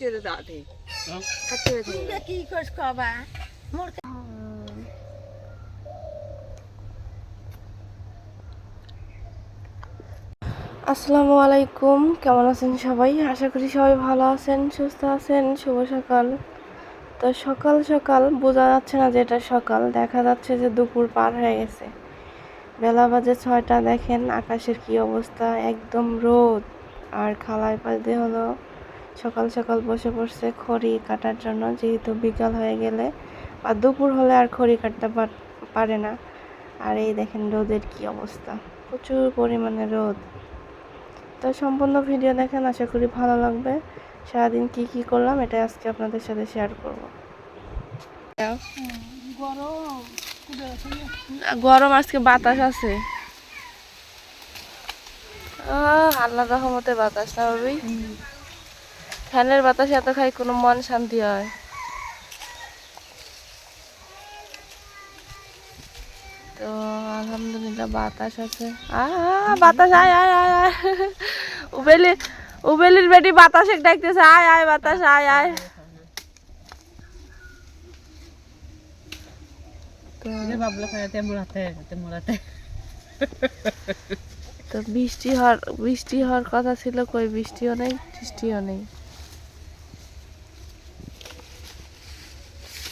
চেড়ে দাঁড়ে হ্যাঁ? কি করছ কবা? মোর আসসালামু আলাইকুম। কেমন আছেন সবাই? আশা করি সবাই ভালো আছেন সুস্থ আছেন। শুভ সকাল। তো সকাল সকাল বোঝা যাচ্ছে না যে এটা সকাল। দেখা যাচ্ছে যে দুপুর পার হয়ে গেছে। বেলা বাজে ছয়টা দেখেন আকাশের কি অবস্থা। একদম রোদ। আর খালায় পাশ দিয়ে হলো সকাল সকাল বসে পড়ছে খড়ি কাটার জন্য যেহেতু বিকাল হয়ে গেলে। বা দুপুর হলে আর খড়ি কাটতে পার- না। আর এই দেখেন রোদের কি অবস্থা। প্রচুর পরিমাণে রোদ। তো সম্পূর্ণ ভিডিও দেখেন আশা করি ভালো লাগবে। সারাদিন কি কি করলাম এটা আজকে আপনাদের সাথে শেয়ার করব। গরম গরম আজকে বাতাস আছে। আহ, আল্লাহর রহমতে বাতাস না ফ্যানের বাতাসে এত খাই কোনো মন শান্তি হয়। তো আলহামদুলিল্লাহ বাতাস আছে। আহ বাতাস আয় আয় আয় আয়। উবেলি উবেলির বেটি বাতাসে ডাকতেছে আয় আয় বাতাস আয় আয়। তো বাবলা খাইতে মোড়াতে মোড়াতে তো বৃষ্টি হওয়ার বৃষ্টি হওয়ার কথা ছিল কই বৃষ্টিও নেই বৃষ্টিও নেই।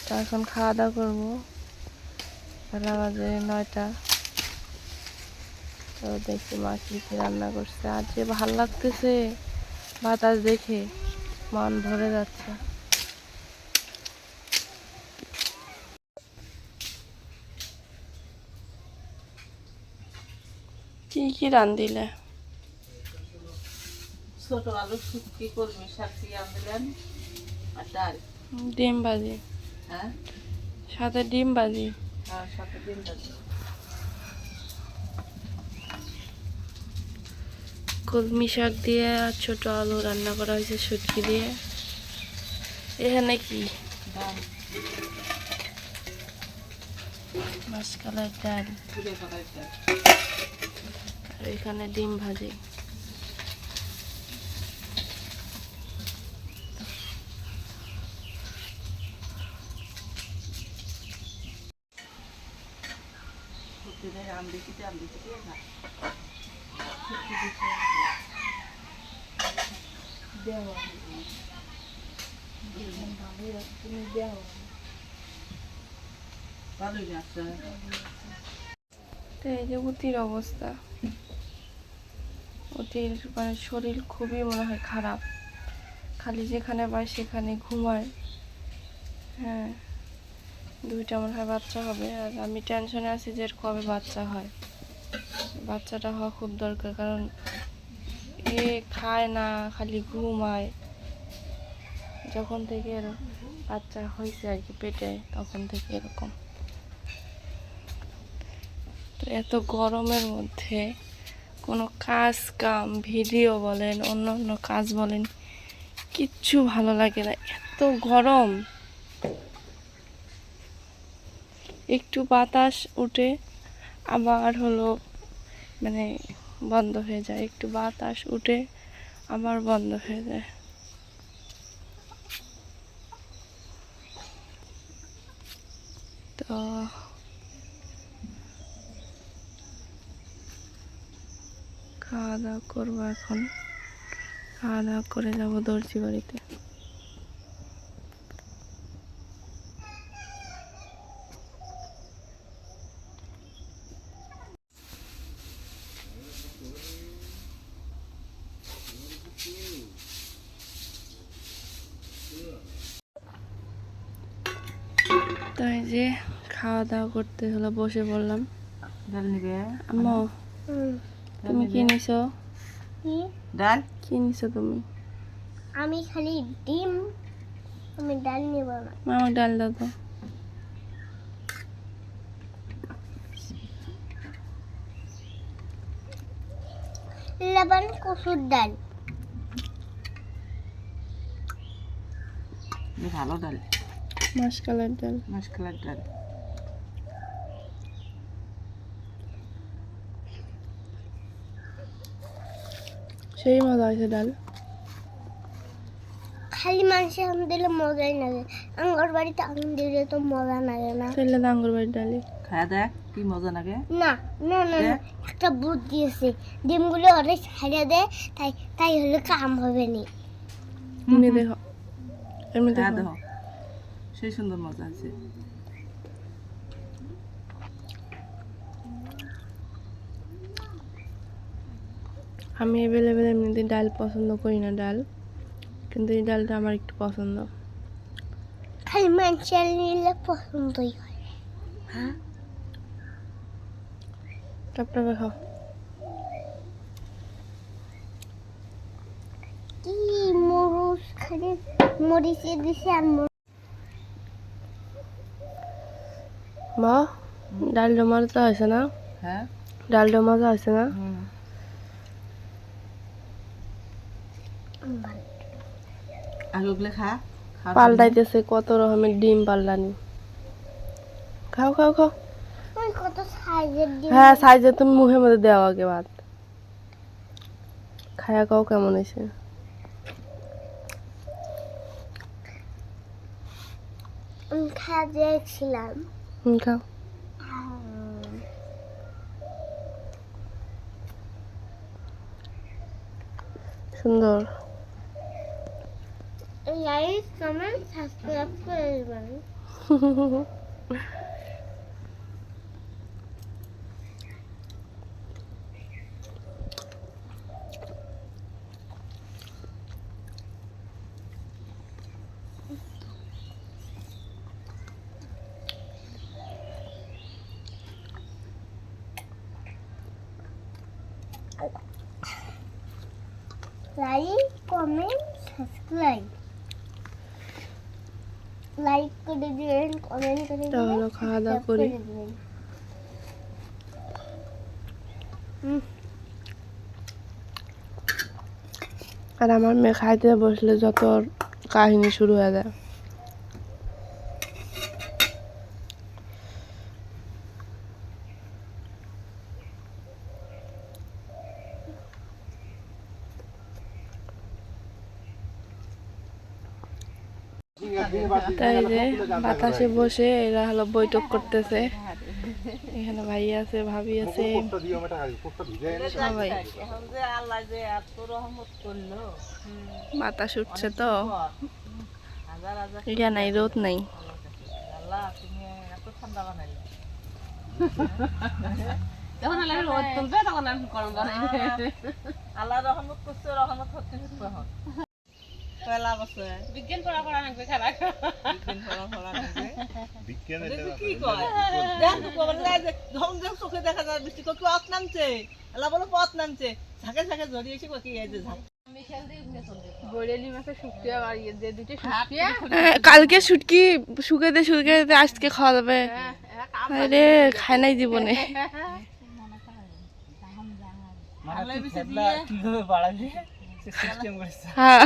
তো এখন খাওয়া দাওয়া করব। বেলা বাজে নয়টা। তো দেখি মা কি কি রান্না করছে। আর যে ভালো লাগতেছে বাতাস দেখে মন ভরে যাচ্ছে। কি কি রান্ধিলে? ছোট আলু শুটকি কলমি শাক দিয়ে আনলেন আর ডাল। ডিম ভাজি। সাথে ডিম ভাজি। আর সাথে ডিম ডাল কলমি শাক দিয়ে আর ছোট আলু রান্না করা হয়েছে সুটকি দিয়ে। এখানে কি? ডাল। মাসকালের ডাল। এখানে ডিম ভাজি। আম আম ভালোই তো এই যে উতির অবস্থা। উতির মানে শরীর খুবই মনে হয় খারাপ। খালি যেখানে পায় সেখানে ঘুমায়। হ্যাঁ। দুইটা মনে হয় বাচ্চা হবে। আর আমি টেনশনে আছি যে কবে বাচ্চা হয়। বাচ্চাটা হওয়া খুব দরকার, কারণ এ খায় না, খালি ঘুমায়। যখন থেকে এর বাচ্চা হয়েছে আর কি পেটে, তখন থেকে এরকম। তো এত গরমের মধ্যে কোনো কাজ কাম, ভিডিও বলেন অন্য অন্য কাজ বলেন, কিচ্ছু ভালো লাগে না। এত গরম। একটু বাতাস উঠে, আবার হলো মানে বন্ধ হয়ে যায়। একটু বাতাস উঠে, আবার বন্ধ হয়ে যায়। তো খাওয়া দাওয়া করব এখন। খাওয়া দাওয়া করে যাব দর্জি বাড়িতে। তাই যে খাওয়া দাওয়া করতে হলো বসে বললাম ডাল নিবে? আম্মু তুমি কি নিছো? ডাল? কি নিছো তুমি? আমি খালি ডিম আমি ডাল নেব না। মামা ডাল দাও তো। লবণ কসুর ডাল। ভালো ডাল। মাসকালের ডাল মাসকালার ডাল সেই মজা হয়েছে ডাল খালি মানুষের আম দিলে মজাই লাগে আমার বাড়িতে আম দিলে তো মজা লাগে না চলে আঙ্গুর বাড়ি ডালি খায়া দেখ কি মজা লাগে না না না না একটা বুদ্ধি দিয়েছে ডিমগুলো ওরে ছাড়িয়ে দেয় তাই তাই হলে কাম হবে না এমনি দেখো এমনি দেখো সেই সুন্দর মজা আছে। আমি অ্যাভেলেবেল এমনিতে ডাল পছন্দ করি না ডাল কিন্তু এই ডালটা আমার একটু পছন্দ। খালি মানুষের নিলে পছন্দই হয়? টপটপে খাও কি মরুচ খালি মরিচে দিছে আর মা মজা হয়েছে না? হ্যাঁ। ডালটা মজা হয়েছে না? খা পাল্টাইতেছে কত রকমের ডিম পাল্টানি। খাও খাও খাও। ওই কত সাইজের হ্যাঁ সাইজে তুমি মুখের মধ্যে দেওয়া আগে ভাত। খায়া খাও কেমন হয়েছে। আমি খাওয়া দিয়েছিলাম। হুম খাও সুন্দর লাইক কমেন্ট সাবস্ক্রাইব করে দেবেন লাইক কমেন্ট সাবস্ক্রাইব লাইক করে দিবেন কমেন্ট করে দিবেন তাহলে খাওয়া দাওয়া করি। আর আমার মেয়ে খাইতে বসলে যত কাহিনী শুরু হয়ে যায়। তাই যে বাতাসে বসে এরা হলো বৈঠক করতেছে। এখানে ভাই আছে ভাবি আছে। সবাই। আল্লাহ যে রহমত করল বাতাস উঠছে তো। হাজার হাজার ইয়া নাই রোদ নাই। আল্লাহ ঠান্ডা বানাইলে যখন আল্লাহ রোদ তুলবে তখন আমি গরম বানাইবে আল্লাহ রহমত করছে রহমত হচ্ছে তখন পয়লা বছর বিজ্ঞান পড়া পড়া লাগবে খারাপ বিজ্ঞান পড়া পড়া লাগবে কি কয়? দেখ যায় যে ধম ধম চোখে দেখা যায় বৃষ্টি কত পথ নামছে? বলো পথ নামছে। ঝাঁকে ঝাঁকে জড়িয়েছে কি এই যে ঝাঁক। কালকে শুটকি শুকাতে শুকাতে আজকে খাওয়া যাবে। আরে খায় নাই জীবনে দিয়ে হ্যাঁ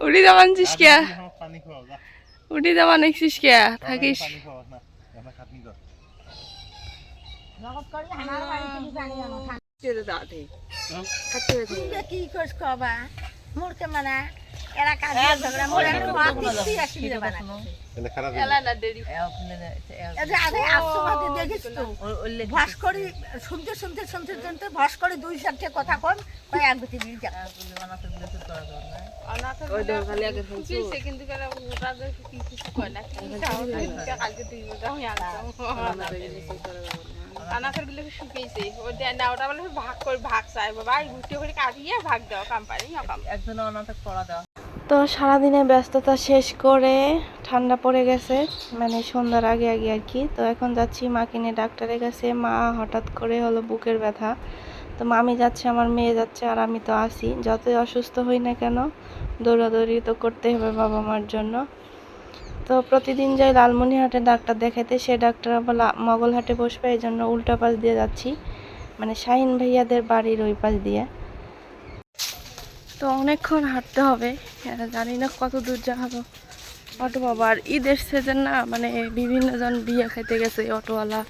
উঠি যাবান চিস কিয়া উঠি যাবান একছিস কিয়া থাকিস কি করিস কবা মোরকে মানা এরা কাজে ঝগড়া মোরা মাতি আসিলে বানা এই আগে আসছো দেখিস তো? ভাস শুনতে শুনতে শুনতে শুনতে ভাস দুই চারটে কথা কন কয় এক গতি দিয়ে যা আনাসেরগুলো শুকিয়েছে। ওই নাওটা বলে ভাগ করে ভাগ চাই বাবা গুটি করে কাটিয়ে ভাগ দাও কোম্পানি একজন অনাথক পড়া দেওয়া তো সারাদিনে ব্যস্ততা শেষ করে ঠান্ডা পড়ে গেছে মানে সন্ধ্যার আগে আগে আর কি। তো এখন যাচ্ছি মাকে নিয়ে ডাক্তারের কাছে। মা হঠাৎ করে হলো বুকের ব্যথা। তো মামি যাচ্ছে, আমার মেয়ে যাচ্ছে, আর আমি তো আসি যতই অসুস্থ হই না কেন, দৌড়াদৌড়ি তো করতে হবে বাবা মার জন্য। তো প্রতিদিন যাই লালমনিহাটে ডাক্তার দেখাইতে, সে ডাক্তার আবার মগলহাটে বসবে এই জন্য উল্টা পাশ দিয়ে যাচ্ছি। মানে শাহিন ভাইয়াদের বাড়ির ওই পাশ দিয়ে। তো অনেকক্ষণ হাঁটতে হবে। আর জানি না কত দূর যাব। অটো বাবা আর ঈদের সিজন না মানে বিভিন্ন জন বিয়ে খাইতে গেছে, অটোওয়ালা,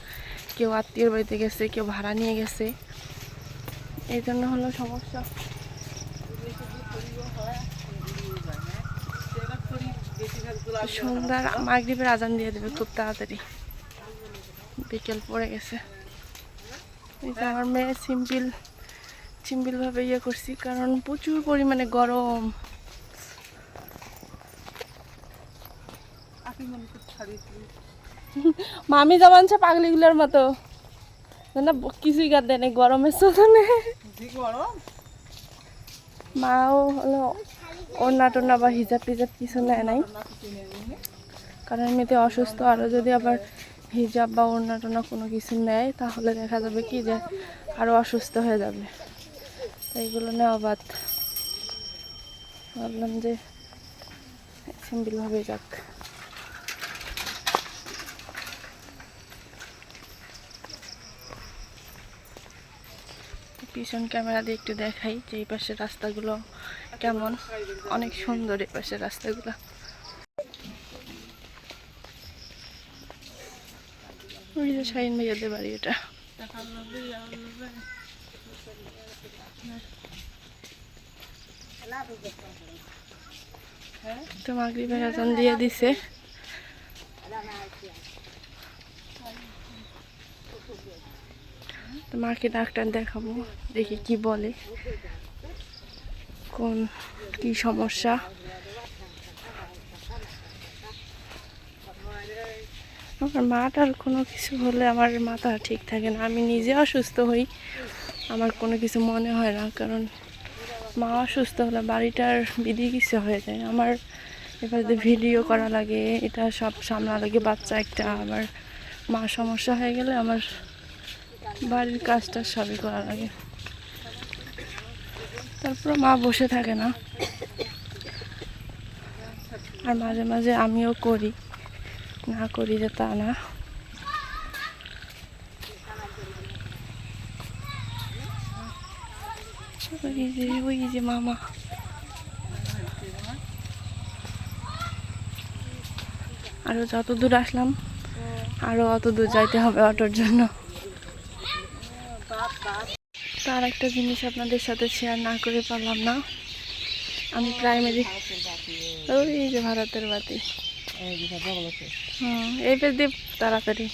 কেউ আত্মীয় বাড়িতে গেছে, কেউ ভাড়া নিয়ে গেছে। এই জন্য হলো সমস্যা। সন্ধ্যার মাগরীবের আজান দিয়ে দেবে খুব তাড়াতাড়ি। বিকেল পড়ে গেছে। আমার মেয়ে সিম্পল। সিম্পলভাবে ইয়ে করছি কারণ প্রচুর পরিমাণে গরম। মামি জামানছে পাগলিগুলোর মতো। না কিছুই গাদ দেয় গরমের করো মাও হলো ওড়না টোনা বা হিজাব টিজাব কিছু নেয় নাই। কারণ এমনিতে অসুস্থ আরও যদি আবার হিজাব বা ওড়না টোনা কোনো কিছু নেয় তাহলে দেখা যাবে কি যে আরও অসুস্থ হয়ে যাবে। এগুলো নেওয়া বাদ। ভাবলাম যে সিম্পলভাবে যাক। পিছন ক্যামেরা দিয়ে একটু দেখাই যে এই পাশের রাস্তাগুলো কেমন। অনেক সুন্দর এই পাশের রাস্তাগুলো। ওই যে শাহিন ভাইয়াদের বাড়ি এটা। তো মাগরিবের দিয়ে দিছে। তো মাকে ডাক্তার দেখাবো, দেখি কি বলে, কোন কি সমস্যা। আমার মাটার কোনো কিছু হলে আমার মাথা ঠিক থাকে না, আমি নিজে অসুস্থ হই। আমার কোনো কিছু মনে হয় না, কারণ মা অসুস্থ হলে বাড়িটার বিধি কিছু হয়ে যায় আমার এবারে ভিডিও করা লাগে, এটা সব সামলা লাগে, বাচ্চা একটা আবার মা সমস্যা হয়ে গেলে আমার বাড়ির কাজটা সবই করা লাগে। তারপর মা বসে থাকে না। আর মাঝে মাঝে আমিও করি, না করি যে তা না। ওই যে ওই মামা আরও যত দূর আসলাম, আরও অত দূর যাইতে হবে অটোর জন্য। তার একটা জিনিস আপনাদের সাথে শেয়ার না করে পারলাম না। আমি প্রাইমারি ওই যে ভারতের বাতি। এই পেজ দিয়ে তাড়াতাড়ি।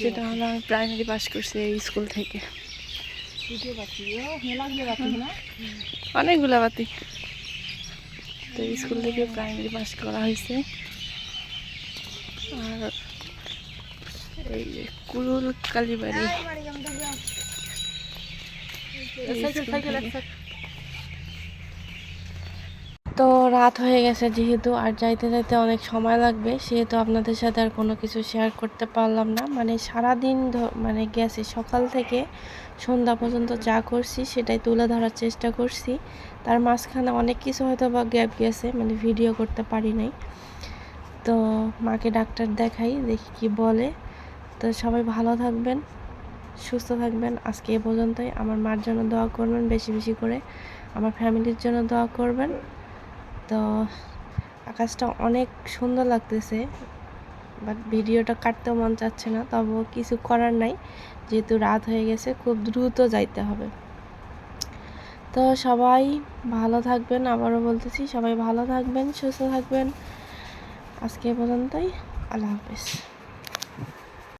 সেটা হলো আমি প্রাইমারি পাস করছি এই স্কুল থেকে। অনেকগুলা বাতি। তো স্কুল থেকে প্রাইমারি পাস করা হয়েছে। আর এই কুরুল কালীবাড়ি। তো রাত হয়ে গেছে যেহেতু, আর যাইতে যাইতে অনেক সময় লাগবে, সেহেতু আপনাদের সাথে আর কোনো কিছু শেয়ার করতে পারলাম না। মানে সারাদিন মানে গেছে সকাল থেকে সন্ধ্যা পর্যন্ত যা করছি সেটাই তুলে ধরার চেষ্টা করছি। তার মাঝখানে অনেক কিছু হয়তো বা গ্যাপ গেছে মানে ভিডিও করতে পারি নাই। তো মাকে ডাক্তার দেখাই, দেখি কি বলে। তো সবাই ভালো থাকবেন, সুস্থ থাকবেন। আজকে এ পর্যন্তই। আমার মার জন্য দোয়া করবেন, বেশি বেশি করে। আমার ফ্যামিলির জন্য দোয়া করবেন। তো আকাশটা অনেক সুন্দর লাগতেছে বাট ভিডিওটা কাটতেও মন চাচ্ছে না, তবুও কিছু করার নাই, যেহেতু রাত হয়ে গেছে, খুব দ্রুত যাইতে হবে। তো সবাই ভালো থাকবেন, আবারও বলতেছি, সবাই ভালো থাকবেন, সুস্থ থাকবেন। আজকে পর্যন্তই, আল্লাহ হাফেজ।